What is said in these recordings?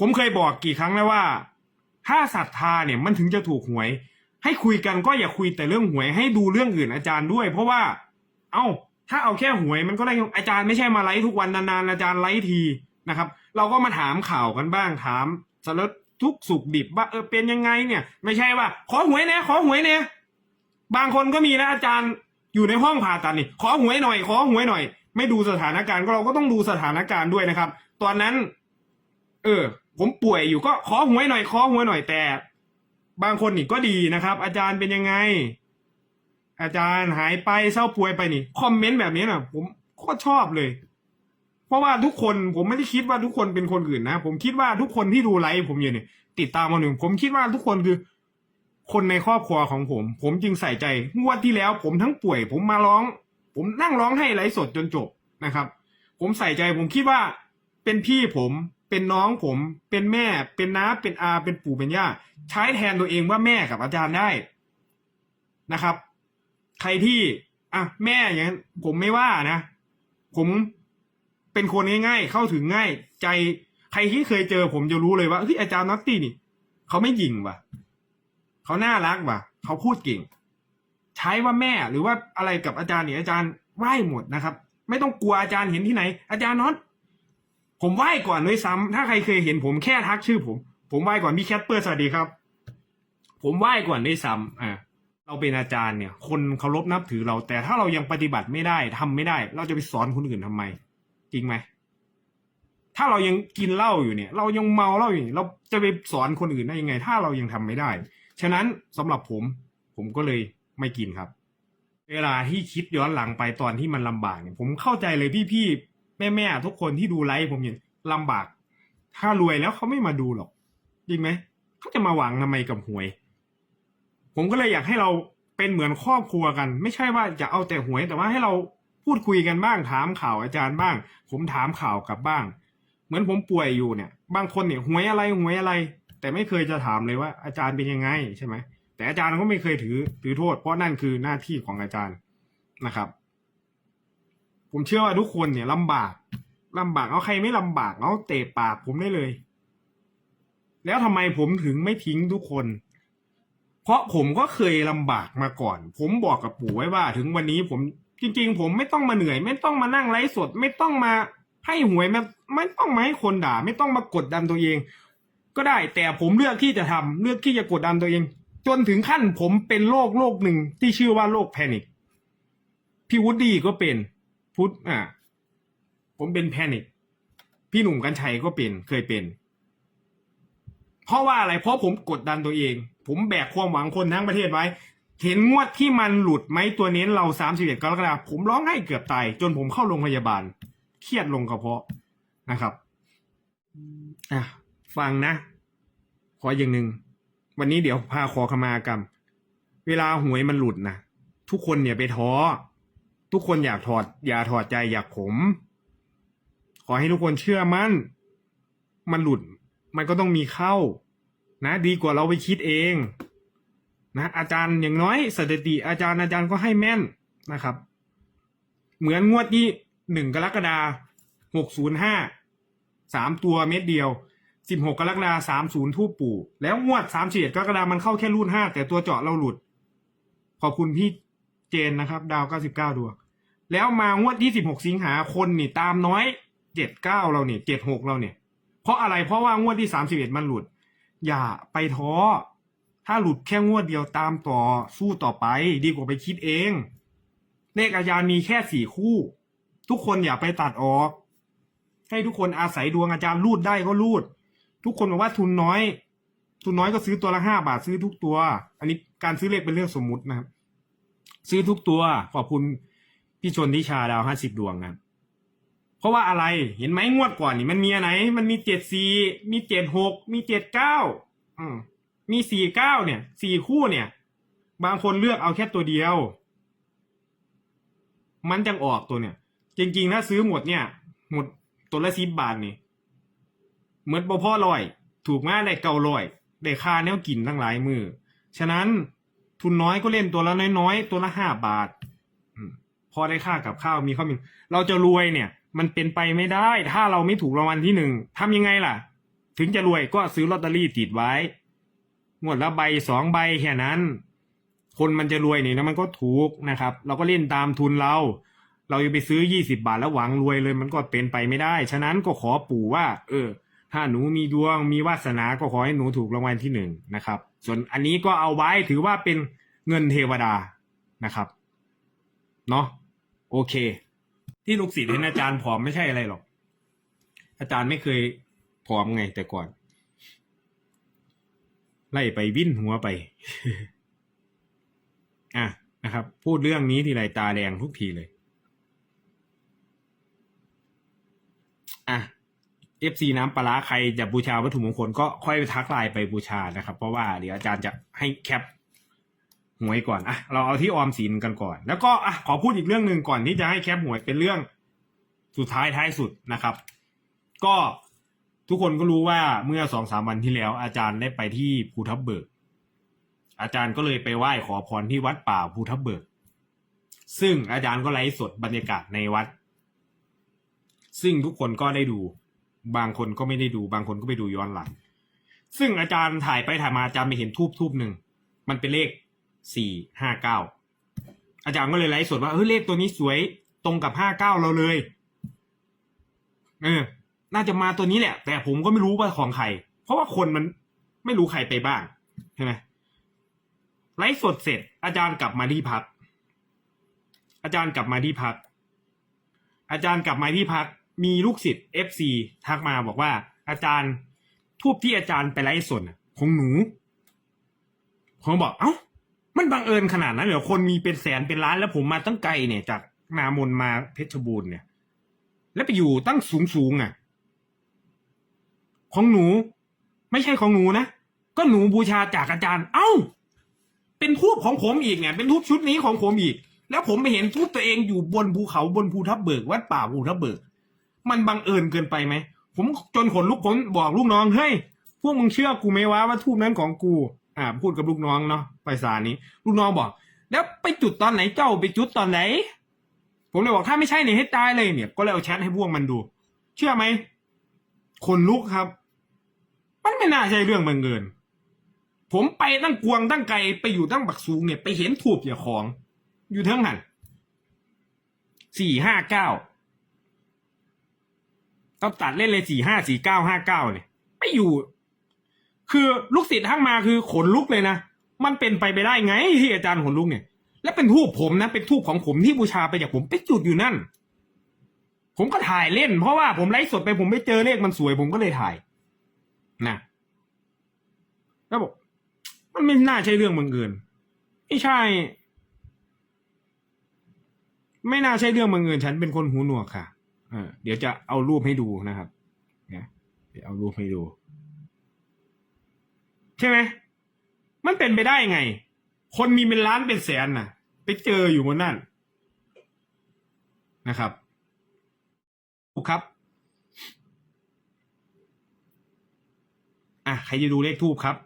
ผมเคยบอกกี่ครั้งแล้วว่า ถ้าศรัทธาเนี่ยมันถึงจะถูกหวย ให้คุยกันก็อย่าคุยแต่เรื่องหวย ให้ดูเรื่องอื่นอาจารย์ด้วย เพราะว่า เอ้า ถ้าเอาแค่หวยมันก็ได้อาจารย์ไม่ใช่มาไลฟ์ทุกวันนานๆอาจารย์ไลฟ์ทีนะครับ เราก็มาถามข่าวกันบ้างถามสารทุกสุขดิบว่าเออเป็นยังไงเนี่ย ไม่ใช่ว่า ขอหวยเนี่ยขอหวยเนี่ยบางคนก็มีนะอาจารย์อยู่ในห้องผ่าตัดนี่ขอหวยหน่อย ขอหวยหน่อย ไม่ดูสถานการณ์ก็เราก็ต้องดูสถานการณ์ด้วยนะครับ ตอนนั้น เออ ผมป่วยอยู่ก็ขอหวยหน่อยขอหวยหน่อยแต่ บางคนนี่ก็ดีนะครับ อาจารย์เป็นยังไง อาจารย์หายไปเศร้าป่วยไปนี่คอมเมนต์แบบนี้นะผมโคตรชอบเลย เพราะว่าทุกคนผมไม่ได้คิดว่าทุกคนเป็นคนอื่นนะผมคิดว่าทุกคนที่ดูไลฟ์ผมอยู่เนี่ยติดตามมาหนึ่งผมคิดว่าทุกคนคือ คนในครอบครัวของผม ผมจึงใส่ใจงวดที่แล้ว ผมทั้งป่วย ผมมาร้อง ผมนั่งร้องให้ไลฟ์สดจนจบนะครับ ผมใส่ใจผมคิดว่าเป็นพี่ผม เป็นน้องผม เป็นแม่ เป็นน้า เป็นอา เป็นปู่ เป็นย่า ใช้แทนตัวเองว่าแม่กับอาจารย์ได้นะครับ ใครที่อะแม่อย่างนั้นผมไม่ว่านะ ผมเป็นคนง่ายๆ เข้าถึงง่าย ใจใครที่เคยเจอ ผมจะรู้เลยว่าเฮ้ยอาจารย์นัตตี้นี่เขาไม่หยิงว่ะเขาน่ารักว่ะเขาพูดเก่ง ใช้ว่าแม่หรือว่าอะไรกับอาจารย์เนี่ยอาจารย์ไหว้หมดนะครับ ไม่ต้องกลัวอาจารย์เห็นที่ไหน อาจารย์น็อต ผมไหว้ก่อนด้วยซ้ำถ้าใครเคยเห็นผมแค่ทักชื่อผม ผมไหว้ก่อนพี่แคทเปอร์สวัสดีครับ ผมไหว้ก่อนด้วยซ้ำอ่าเราเป็นอาจารย์เนี่ย คนเคารพนับถือเรา แต่ถ้าเรายังปฏิบัติไม่ได้ทำไม่ได้ เราจะไปสอนคนอื่นทำไม จริงไหมถ้าเรายังกินเหล้าอยู่เนี่ย เรายังเมาเหล้าอยู่เราจะไปสอนคนอื่นได้ยังไง ถ้าเรายังทำไม่ได้ ฉะนั้นสำหรับผม ผมก็เลยไม่กินครับ เวลาที่คิดย้อนหลังไปตอนที่มันลำบากเนี่ยผมเข้าใจเลยพี่ๆ แม่ๆทุกคนที่ดูไลฟ์ผมเนี่ยลำบาก ถ้ารวยแล้วเขาไม่มาดูหรอกจริงไหมเขาจะมาหวังทำไมกับหวย ผมก็เลยอยากให้เราเป็นเหมือนครอบครัวกัน ไม่ใช่ว่าจะเอาแต่หวย แต่ว่าให้เราพูดคุยกันบ้างถามข่าวอาจารย์บ้าง ผมถามข่าวกลับบ้าง เหมือนผมป่วยอยู่เนี่ย บางคนเนี่ยหวยอะไรหวยอะไร แต่ไม่เคยจะถามเลยว่า อาจารย์เป็นยังไงใช่ไหมแต่อาจารย์ก็ไม่เคยถือถือโทษ เพราะนั่นคือหน้าที่ของอาจารย์นะครับ ผมเชื่อว่าทุกคนเนี่ยลำบากลำบากเอาใครไม่ลำบากเอาเตะปากผมได้เลย แล้วทำไมผมถึงไม่ทิ้งทุกคน เพราะผมก็เคยลำบากมาก่อน ผมบอกกับปู่ไว้ว่า ถึงวันนี้ผมจริง ๆ ผมไม่ต้องมาเหนื่อย ไม่ต้องมานั่งไลฟ์สด ไม่ต้องมาให้หวยไม่ไม่ต้องมาให้คนด่า ไม่ต้องมากดดันตัวเอง ก็ได้แต่ผมเลือกที่จะทำเลือกที่จะกดดันตัวเอง จนถึงขั้นผมเป็นโรคโรคหนึ่งที่ชื่อว่าโรคแพนิคพี่วุฒิก็เป็น พุทธอ่าผมเป็นแพนิคพี่หนุ่มกัญชัยก็เป็นเคยเป็น เพราะว่าอะไรเพราะผมกดดันตัวเอง ผมแบกความหวังคนทั้งประเทศไว้ เห็นงวดที่มันหลุดไหมตัวเน้นเราสามสิบเอ็ดกรกฎาคมผมร้องไห้เกือบตายจนผมเข้าโรงพยาบาล เครียดลงกระเพาะนะครับอะฟังนะ ขออย่างหนึ่งวันนี้เดี๋ยวพาขอขมากรรม เวลาหวยมันหลุดนะทุกคนอย่าไปท้อ ทุกคนอยากถอด อย่าถอดใจอยากผม ขอให้ทุกคนเชื่อมั่น มันหลุด มันก็ต้องมีเข้า นะ ดีกว่าเราไปคิดเอง นะ อาจารย์อย่างน้อยสถิติอาจารย์อาจารย์ก็ให้แม่นนะครับ เหมือนงวดที่หนึ่งกรกฎาหกศูนย์ห้าสามตัวเม็ดเดียวสิบหกกรกฎาสามศูนย์ทูปปู่ แล้วงวดสามสิบเอ็ดกรกฎามันเข้าแค่รุ่นห้าแต่ตัวเจาะเราหลุด ขอบคุณพี่ เจนนะครับ ดาวเก้าสิบเก้าดวง แล้วมางวดที่สิบหกสิงหาคนนี่ตามน้อยเจ็ดเก้าเราเนี่ยเจ็ดหกเราเนี่ย เพราะอะไรเพราะว่างวดที่สามสิบเอ็ดมันหลุด อย่าไปท้อ ถ้าหลุดแค่งวดเดียวตามต่อสู้ต่อไป ดีกว่าไปคิดเองเลขอาจารย์มีแค่สี่คู่ ทุกคนอย่าไปตัดออก ให้ทุกคนอาศัยดวงอาจารย์รูดได้ก็รูด ทุกคนบอกว่าทุนน้อย ทุนน้อยก็ซื้อตัวละห้าบาทซื้อทุกตัว อันนี้การซื้อเลขเป็นเรื่องสมมุตินะครับ ซื้อทุกตัว ขอบคุณพี่ชนทิชาดาวห้าสิบดวงนะครับเพราะว่าอะไรเห็นไหมงวดก่อนนี่มันมีอะไรมันมีเจ็ดสี่มีเจ็ดหกมีเจ็ดเก้ามีสี่เก้าเนี่ยสี่คู่เนี่ย บางคนเลือกเอาแค่ตัวเดียว มันจังออกตัวเนี่ย จริง ๆ ถ้าซื้อหมดเนี่ย หมดตัวละสิบบาทนี่เหมือนบ่พ่อลอย ถูกมาได้เก่าลอยได้ค่าแนวกินทั้งหลายมือฉะนั้น ทุนน้อยก็เล่นตัวละน้อยๆ ตัวละห้าบาทพอได้ค่ากับข้าวมีข้าวมีเราจะรวยเนี่ย มันเป็นไปไม่ได้ ถ้าเราไม่ถูกรางวัลที่หนึ่งทำยังไงล่ะ ถึงจะรวยก็ซื้อลอตเตอรี่ติดไว้งวดละใบสองใบแค่นั้น คนมันจะรวยเนี่นะมันก็ถูกนะครับ เราก็เล่นตามทุนเรา เราจะไปซื้อยี่สิบาทแล้วหวังรวยเลย มันก็เป็นไปไม่ได้ ฉะนั้นก็ขอปู่ว่า เออ ถ้าหนูมีดวงมีวาสนาก็ขอให้หนูถูกรางวัลที่หนึ่งนะครับ ส่วนอันนี้ก็เอาไว้ถือว่าเป็นเงินเทวดานะครับเนาะโอเค ที่ลูกศิษย์เห็นอาจารย์ผอมไม่ใช่อะไรหรอก อาจารย์ไม่เคยผอมไงแต่ก่อน ไล่ไปวิ่นหัวไป อะนะครับ พูดเรื่องนี้ทีไรตาแดงทุกทีเลย อะ FC น้ำปลาร้าใครจะบูชาวัตถุมงคลก็ค่อยไปทักไลน์ไปบูชานะครับ เพราะว่าเดี๋ยวอาจารย์จะให้แคปหวยก่อนอะเราเอาที่ออมสินกันก่อน แล้วก็อะขอพูดอีกเรื่องหนึ่งก่อนที่จะให้แคปหวยเป็นเรื่องสุดท้ายท้ายสุดนะครับ ก็ทุกคนก็รู้ว่าเมื่อสองสามวันที่แล้ว อาจารย์ได้ไปที่ภูทับเบิก อาจารย์ก็เลยไปไหว้ขอพรที่วัดป่าภูทับเบิก ซึ่งอาจารย์ก็ไลฟ์สดบรรยากาศในวัด ซึ่งทุกคนก็ได้ดู บางคนก็ไม่ได้ดู บางคนก็ไปดูย้อนหลัง ซึ่งอาจารย์ถ่ายไปถ่ายมาอาจารย์ไปเห็นทูบทูบหนึ่งมันเป็นเลขสี่ห้าเก้าอาจารย์ก็เลยไลฟ์สดว่าเฮ้ยเลขตัวนี้สวยตรงกับห้าเก้าเราเลยเออน่าจะมาตัวนี้แหละ แต่ผมก็ไม่รู้ว่าของใคร เพราะว่าคนมันไม่รู้ใครไปบ้างใช่ไหมไลฟ์สดเสร็จ อาจารย์กลับมาที่พักอาจารย์กลับมาที่พักอาจารย์กลับมาที่พัก มีลูกศิษย์เอฟซีทักมาบอกว่า อาจารย์ทูบที่อาจารย์ไปไลฟ์สดน่ะของหนูผมบอกเอ้า มันบังเอิญขนาดนั้นเหรอคนมีเป็นแสนเป็นล้านแล้วผมมาตั้งไกลเนี่ยจากนามนมาเพชรบูรณ์เนี่ย แล้วไปอยู่ตั้งสูงสูงๆอะ ของหนู ไม่ใช่ของหนูนะก็หนูบูชาจากอาจารย์ เอ้า เป็นทูบของผมอีกเนี่ยเป็นทูบชุดนี้ของผมอีก แล้วผมไปเห็นทูบตัวเองอยู่บนภูเขาบนภูทับเบิกวัดป่าภูทับเบิก มันบังเอิญเกินไปไหม ผมจนขนลุกผมบอกลูกน้องเฮ้ยพวกมึงเชื่อกูไหมวะว่าทูบนั้นของกู อ่า พูดกับลูกน้องเนาะไปสารนี้ ลูกน้องบอก แล้วไปจุดตอนไหนเจ้าไปจุดตอนไหน ผมเลยบอกถ้าไม่ใช่เนี่ยให้ตายเลยเนี่ย ก็เลยเอาแชทให้พวกมันดู เชื่อไหมขนลุกครับ มันไม่น่าใช่เรื่องบังเอิญผมไปตั้งกวงตั้งไกลไปอยู่ตั้งบักสูงเนี่ยไปเห็นถูกเจ้าของ อยู่เท่งหันสี่ห้าเก้า ต้องตัดเล่นเลยสี่ห้าสี่เก้าห้าเก้าเนี่ยไม่อยู่ คือลูกศิษย์ทั้งมาคือขนลุกเลยนะ มันเป็นไปไปได้ไงที่อาจารย์ขนลุกเนี่ย และเป็นทูบผมนะ เป็นทูบของผมที่บูชาไปจากผมไปจุดอยู่นั่น ผมก็ถ่ายเล่น เพราะว่าผมไลฟ์สดไปผมไม่เจอเลขมันสวยผมก็เลยถ่าย นะแล้วบอกมันไม่น่าใช่เรื่องบังเอิญไม่ใช่ ไม่น่าใช่เรื่องบังเอิญฉันเป็นคนหูหนวกค่ะ เออเดี๋ยวจะเอารูปให้ดูนะครับเนี่ยเดี๋ยวเอารูปให้ดู ใช่ไหมมันเป็นไปได้ไง คนมีเป็นล้านเป็นแสนน่ะ ไปเจออยู่บนนั่นนะครับถูกครับ อะใครจะดูเลขทูบครับ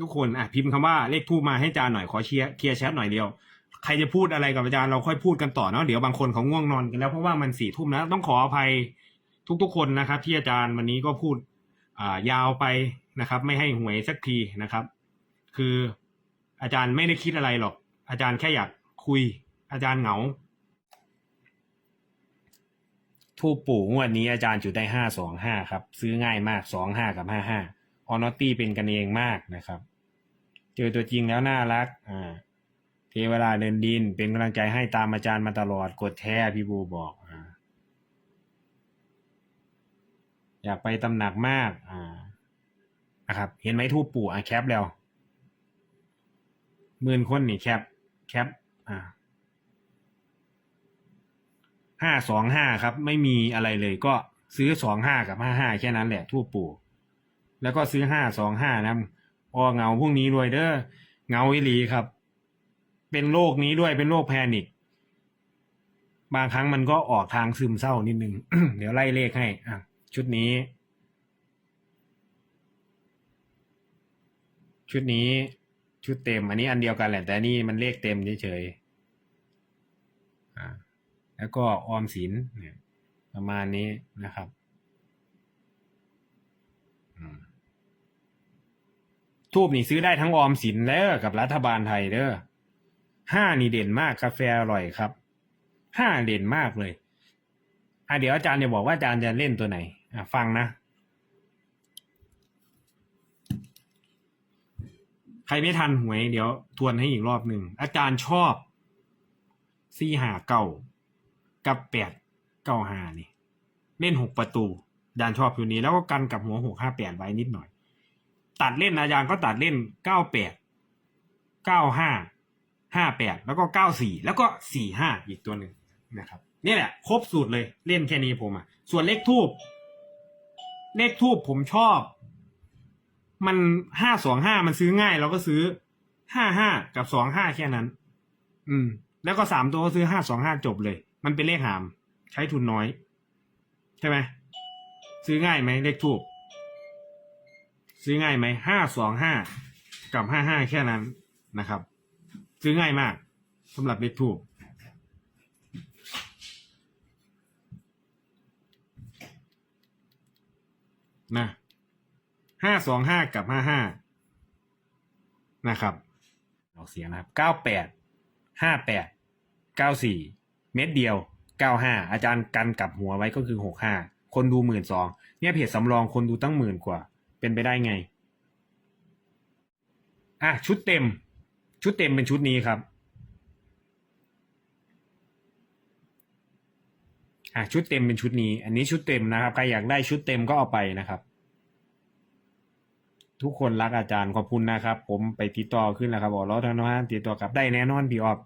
ทุกคนอะพิมพ์คำว่าเลขทูบมาให้จารย์หน่อยขอเชียร์เคลียร์แชทหน่อยเดียว ใครจะพูดอะไรกับอาจารย์เราค่อยพูดกันต่อเนาะเดี๋ยวบางคนเขาง่วงนอนกันแล้วเพราะว่ามันสี่ทุ่มแล้วต้องขออภัยทุกๆคนนะครับ ที่อาจารย์วันนี้ก็พูดอ่ายาวไปนะครับ ไม่ให้หวยสักทีนะครับ คืออาจารย์ไม่ได้คิดอะไรหรอก อาจารย์แค่อยากคุย อาจารย์เหงา ทูปปู่งวดนี้อาจารย์จุดได้ห้าสองห้าครับ ซื้อง่ายมากสองห้ากับห้าห้าออนอตตี้เป็นกันเองมากนะครับ เจอตัวจริงแล้วน่ารัก อ่า เทเวลาเดินดิน เป็นกำลังใจให้ตามอาจารย์มาตลอดกดแท้พี่บูบอกอ่าอยากไปตำหนักมากอ่านะครับ เห็นไหมทูปปู่อะแคปแล้วหมื่นคนนี่แคปแคปอ่าห้าสองห้าครับ ไม่มีอะไรเลยก็ซื้อสองห้ากับห้าห้าแค่นั้นแหละทั่ปู่แล้วก็ซื้อห้าสองห้านะพอเงาพวกนี้ด้วยเด้อเงาอิลีครับ เป็นโรคนี้ด้วยเป็นโรคแพนิคบางครั้งมันก็ออกทางซึมเศร้านิดนึง เดี๋ยวไล่เลขให้อะชุดนี้ ชุดนี้ ชุดเต็ม อันนี้อันเดียวกันแหละ แต่นี่มันเลขเต็มเฉยๆอ่าแล้วก็ออมสินเนี่ยประมาณนี้นะครับทูบนี่ซื้อได้ทั้งออมสินเด้อกับรัฐบาลไทยเด้อ ห้านี่เด่นมากกาแฟอร่อยครับห้าเด่นมากเลยอะเดี๋ยวอาจารย์จะบอกว่าอาจารย์จะเล่นตัวไหนอะฟังนะ ใครไม่ทันหวย เดี๋ยวทวนให้อีกรอบหนึ่ง อาจารย์ชอบสี่หาเก้ากับแปดเก้าหานี่ เล่นหกประตูอาจารย์ชอบอยู่นี้ แล้วก็กันกับหัวหกห้าแปดไว้นิดหน่อย ตัดเล่นอาจารย์ก็ตัดเล่นเก้าแปดเก้าห้า ห้าแปดแล้วก็เก้าสี่แล้วก็สี่ห้าอีกตัวหนึ่งนะครับนี่แหละ ครบสูตรเลยเล่นแค่นี้ผมอะ ส่วนเลขทูบเลขทูบผมชอบ มันห้าสองห้ามันซื้อง่าย เราก็ซื้อห้าห้ากับสองห้าแค่นั้น อืม แล้วก็สามตัวก็ซื้อห้าสองห้าจบเลย มันเป็นเลขหาม ใช้ทุนน้อย ใช่ไหมซื้อง่ายไหมเลขทูบซื้อง่ายไหมห้าสองห้ากับห้าห้าแค่นั้นนะครับ ซื้อง่ายมากสำหรับเลขทูบนะห้าสองห้ากับห้าห้านะครับออกเสียงนะครับเก้าแปดห้าแปดเก้าสี่เม็ดเดียวเก้าห้าอาจารย์กันกลับหัวไว้ก็คือหกห้าคนดูหมื่นสองเนี่ยเพจสำรองคนดูตั้งหมื่นกว่า เป็นไปได้ไง อะ ชุดเต็ม ชุดเต็มเป็นชุดนี้ครับอะชุดเต็มเป็นชุดนี้ อันนี้ชุดเต็มนะครับ ใครอยากได้ชุดเต็มก็เอาไปนะครับ ทุกคนรักอาจารย์ขอบคุณนะครับ ผมไปติดต่อขึ้นแล้วครับบอกแล้วท่านว่าติดต่อกลับได้แน่นอนพี่ออบ